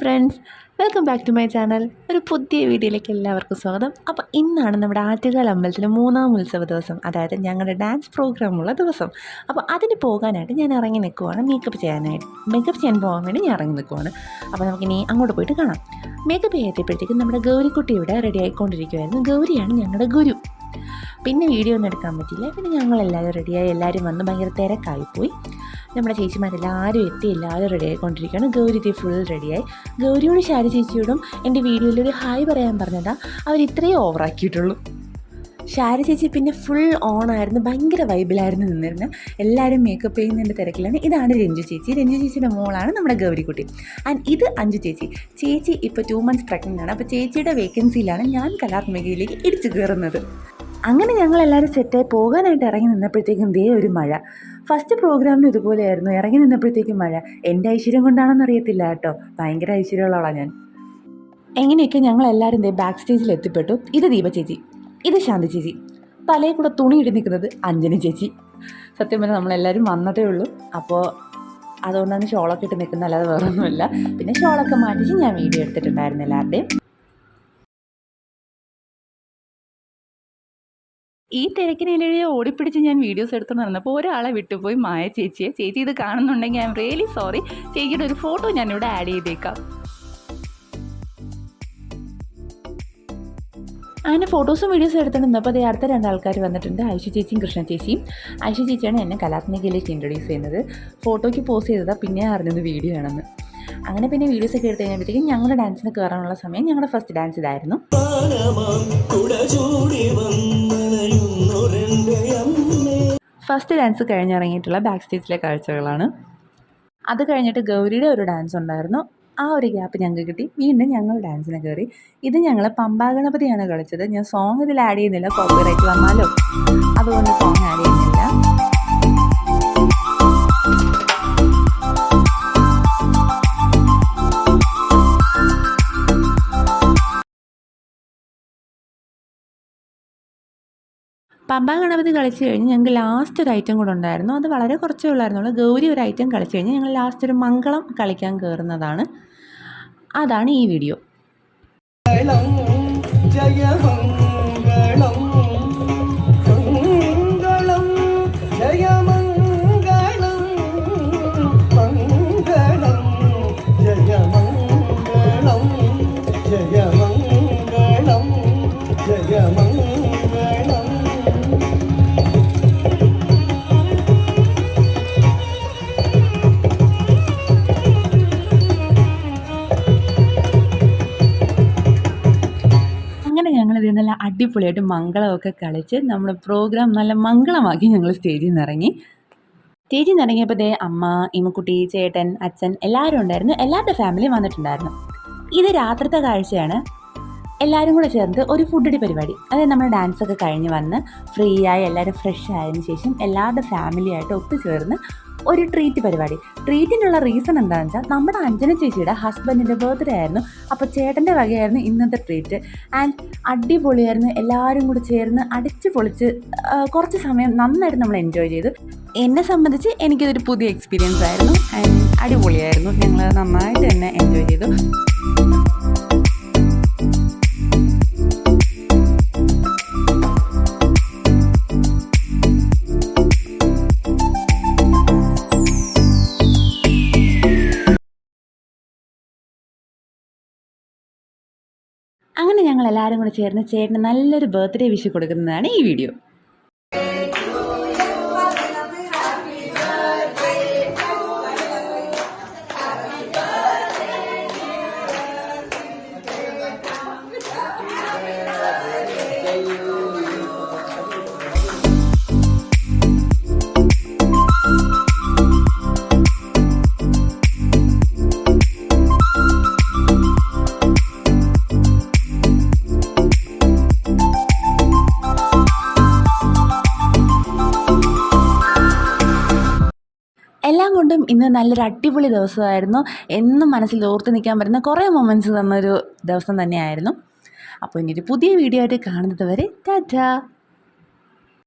Friends welcome back to my channel ഒരു പുതിയ വീഡിയോയിലേക്ക് എല്ലാവർക്കും സ്വാഗതം. അപ്പോൾ ഇന്നാണ് നമ്മുടെ ആറ്റുകാൽ അമ്പലത്തിലെ മൂന്നാം ഉത്സവ ദിവസം അതായത് ഞങ്ങളുടെ ഡാൻസ് പ്രോഗ്രാമുള്ള ദിവസം. അപ്പോൾ അതിന് പോകാനായിട്ട് ഞാൻ ഇറങ്ങി നിൽക്കുവാണ്. മേക്കപ്പ് ചെയ്യാനായിട്ട്. മേക്കപ്പ് ചെയ്യാൻ പോകാൻ വേണ്ടി ഞാൻ ഇറങ്ങി നിൽക്കുവാണ്. അപ്പോൾ നമുക്കിനി അങ്ങോട്ട് പോയിട്ട് കാണാം. മേക്കപ്പ് ചെയ്യപ്പോഴത്തേക്കും നമ്മുടെ ഗൗരിക്കുട്ടി ഇവിടെ റെഡി ആയിക്കൊണ്ടിരിക്കുമായിരുന്നു ഗൗരിയാണ് ഞങ്ങളുടെ ഗുരു. പിന്നെ വീഡിയോ ഒന്നും എടുക്കാൻ പറ്റില്ല പിന്നെ ഞങ്ങളെല്ലാവരും റെഡിയായി എല്ലാവരും വന്ന് ഭയങ്കര തിരക്കായിപ്പോയി. നമ്മുടെ ചേച്ചിമാരെല്ലാവരും എത്തി എല്ലാവരും റെഡി ആയിക്കൊണ്ടിരിക്കുകയാണ്. ഗൗരി ഫുൾ റെഡിയായി ഗൗരിയോട് ശാരി ചേച്ചിയോടും എന്റെ വീഡിയോയിൽ ഒരു ഹായ് പറയാൻ പറഞ്ഞതാ. അവർ ഇത്രയും ഓവറാക്കിയിട്ടുള്ളൂ ഷാര ചേച്ചി പിന്നെ ഫുൾ ഓൺ ആയിരുന്നു. ഭയങ്കര വൈബിലായിരുന്നു നിന്നിരുന്നത് എല്ലാവരും മേക്കപ്പ് ചെയ്യുന്നതിന്റെ തിരക്കിലാണ്. ഇതാണ് രഞ്ജു ചേച്ചി. രഞ്ജു ചേച്ചിയുടെ മോളാണ് നമ്മുടെ ഗൗരിക്കുട്ടി. ആൻഡ് ഇത് അഞ്ചു ചേച്ചി. ചേച്ചി ഇപ്പോൾ ടു മന്ത്സ് പ്രഗ്നന്റ് ആണ്. അപ്പോൾ ചേച്ചിയുടെ വേക്കൻസിയിലാണ് ഞാൻ കലാത്മകയിലേക്ക് ഇടിച്ചു കയറുന്നത്. അങ്ങനെ ഞങ്ങൾ എല്ലാവരും സെറ്റായി പോകാനായിട്ട് ഇറങ്ങി നിന്നപ്പോഴത്തേക്കും ദേ ഒരു മഴ. ഫസ്റ്റ് പ്രോഗ്രാമിന് ഇതുപോലെയായിരുന്നു. ഇറങ്ങി നിന്നപ്പോഴത്തേക്കും മഴ. എന്റെ ഐശ്വര്യം കൊണ്ടാണെന്ന് അറിയത്തില്ല കേട്ടോ. ഭയങ്കര ഐശ്വര്യമുള്ളവളാണ് ഞാൻ. എങ്ങനെയൊക്കെ ഞങ്ങൾ എല്ലാവരും ദേ ബാക്ക് സ്റ്റേജിൽ എത്തിപ്പെട്ടു. ഇത് ദീപ ചേച്ചി. ഇത് ശാന്തി ചേച്ചി. തലയിൽ കൂടെ തുണി ഇടി നിൽക്കുന്നത് അഞ്ജന ചേച്ചി. സത്യം പറഞ്ഞാൽ നമ്മളെല്ലാവരും വന്നതേ ഉള്ളൂ. അപ്പോൾ അതുകൊണ്ടാണ് ഷോളൊക്കെ ഇട്ട് നിൽക്കുന്നത്. അല്ലാതെ വേറൊന്നുമില്ല. പിന്നെ ഷോളൊക്കെ മാറ്റിച്ച് ഞാൻ വീഡിയോ എടുത്തിട്ടുണ്ടായിരുന്നു എല്ലാവരുടെയും. ഈ തിരക്കിനിടയിൽ ഓടിപ്പിടിച്ച് ഞാൻ വീഡിയോസ് എടുത്തു നടന്നപ്പോൾ ഒരാളെ വിട്ടുപോയി മായ ചേച്ചിയെ. ചേച്ചി ഇത് കാണുന്നുണ്ടെങ്കിൽ ഐ എം റിയലി സോറി ചേച്ചിയുടെ ഒരു ഫോട്ടോ ഞാനിവിടെ ആഡ് ചെയ്തേക്കാം. അങ്ങനെ ഫോട്ടോസും വീഡിയോസും എടുത്തിട്ടുണ്ട് അപ്പോൾ അതേ അടുത്ത രണ്ടാൾക്കാർ വന്നിട്ടുണ്ട്. ഐഷ ചേച്ചിയും കൃഷ്ണ ചേച്ചിയും. ഐഷ ചേച്ചിയാണ് എന്നെ കലാത്മകയിലേക്ക് ഇൻട്രൊഡ്യൂസ് ചെയ്യുന്നത്. ഫോട്ടോയ്ക്ക് പോസ്റ്റ് ചെയ്തതാണ് പിന്നെ അറിഞ്ഞത് വീഡിയോ ആണെന്ന്. അങ്ങനെ പിന്നെ വീഡിയോസ് ഒക്കെ എടുത്ത് കഴിഞ്ഞപ്പോഴത്തേക്കും ഞങ്ങളുടെ ഡാൻസിന് കയറാനുള്ള സമയം ഞങ്ങളുടെ ഫസ്റ്റ് ഡാൻസ് ഇതായിരുന്നു. ഫസ്റ്റ് ഡാൻസ് കഴിഞ്ഞിറങ്ങിയിട്ടുള്ള ബാക്ക് സ്റ്റേജിലെ കാഴ്ചകളാണ്. അത് കഴിഞ്ഞിട്ട് ഗൗരിയുടെ ഒരു ഡാൻസ് ഉണ്ടായിരുന്നു. ആ ഒരു ഗ്യാപ്പ് ഞങ്ങൾക്ക് കിട്ടി. വീണ്ടും ഞങ്ങൾ ഡാൻസിന് കയറി ഇത് ഞങ്ങൾ പമ്പാ ഗണപതിയാണ് കളിച്ചത്. ഞാൻ സോങ് ഇതിൽ ആഡ് ചെയ്യുന്നില്ല. കോപ്പിറൈറ്റ് വന്നാലോ. അതുകൊണ്ട് സോങ് ആഡ് ചെയ്യുന്നില്ല. പമ്പ ഗണപതി കളിച്ച് കഴിഞ്ഞ് ഞങ്ങൾക്ക് ലാസ്റ്റ് ഒരു ഐറ്റം കൂടെ ഉണ്ടായിരുന്നു. അത് വളരെ കുറച്ചേ ഉള്ളായിരുന്നുള്ളൂ. ഗൗരി ഒരു ഐറ്റം കളിച്ച് കഴിഞ്ഞ് ഞങ്ങൾ ലാസ്റ്റ് ഒരു മംഗളം കളിക്കാൻ കയറുന്നതാണ് അതാണ് ഈ വീഡിയോ ഇത് നല്ല അടിപൊളിയായിട്ട് മംഗളമൊക്കെ കളിച്ച് നമ്മുടെ പ്രോഗ്രാം നല്ല മംഗളമാക്കി ഞങ്ങൾ സ്റ്റേജിൽ നിന്ന് ഇറങ്ങി. സ്റ്റേജിൽ നിന്ന് ദേ അമ്മ ഇമ്മക്കുട്ടി ചേട്ടൻ അച്ഛൻ എല്ലാവരും ഉണ്ടായിരുന്നു. എല്ലാവരുടെ ഫാമിലിയും വന്നിട്ടുണ്ടായിരുന്നു. ഇത് രാത്രിത്തെ കാഴ്ചയാണ്. എല്ലാവരും കൂടെ ചേർന്ന് ഒരു ഫുഡടി പരിപാടി. അതായത് നമ്മൾ ഡാൻസൊക്കെ കഴിഞ്ഞ് വന്ന് ഫ്രീ ആയി എല്ലാവരും ഫ്രഷ് ആയതിനു ശേഷം എല്ലാവരുടെ ഫാമിലിയായിട്ട് ഒത്തുചേർന്ന് ഒരു ട്രീറ്റ് പരിപാടി. ട്രീറ്റിനുള്ള റീസൺ എന്താണെന്ന് വെച്ചാൽ നമ്മുടെ അഞ്ജന ചേച്ചിയുടെ ഹസ്ബൻഡിന്റെ ബർത്ത്ഡേ ആയിരുന്നു. അപ്പോൾ ചേട്ടന്റെ വകയായിരുന്നു ഇന്നത്തെ ട്രീറ്റ് ആൻഡ് അടിപൊളിയായിരുന്നു. എല്ലാവരും കൂടി ചേർന്ന് അടിച്ച് പൊളിച്ച് കുറച്ച് സമയം നന്നായിട്ട് നമ്മൾ എൻജോയ് ചെയ്തു. എന്നെ സംബന്ധിച്ച് എനിക്കിതൊരു പുതിയ എക്സ്പീരിയൻസ് ആയിരുന്നു. ആൻഡ് അടിപൊളിയായിരുന്നു. ഞങ്ങൾ നന്നായിട്ട് തന്നെ എൻജോയ് ചെയ്തു. ഞങ്ങൾ എല്ലാവരും കൂടെ ചേർന്ന് ചേട്ടന് നല്ലൊരു ബർത്ത്ഡേ വിഷ് കൊടുക്കുന്നതാണ് ഈ വീഡിയോ കൊണ്ടും ഇന്ന് നല്ലൊരു അടിപൊളി ദിവസമായിരുന്നു. എന്നും മനസ്സിൽ ഓർത്ത് നിൽക്കാൻ പറ്റുന്ന കുറേ മൊമെന്റ്സ് തന്നൊരു ദിവസം തന്നെയായിരുന്നു. അപ്പോൾ ഇനി ഒരു പുതിയ വീഡിയോ ആയിട്ട് കാണുന്നത് വരെ ടാറ്റാ!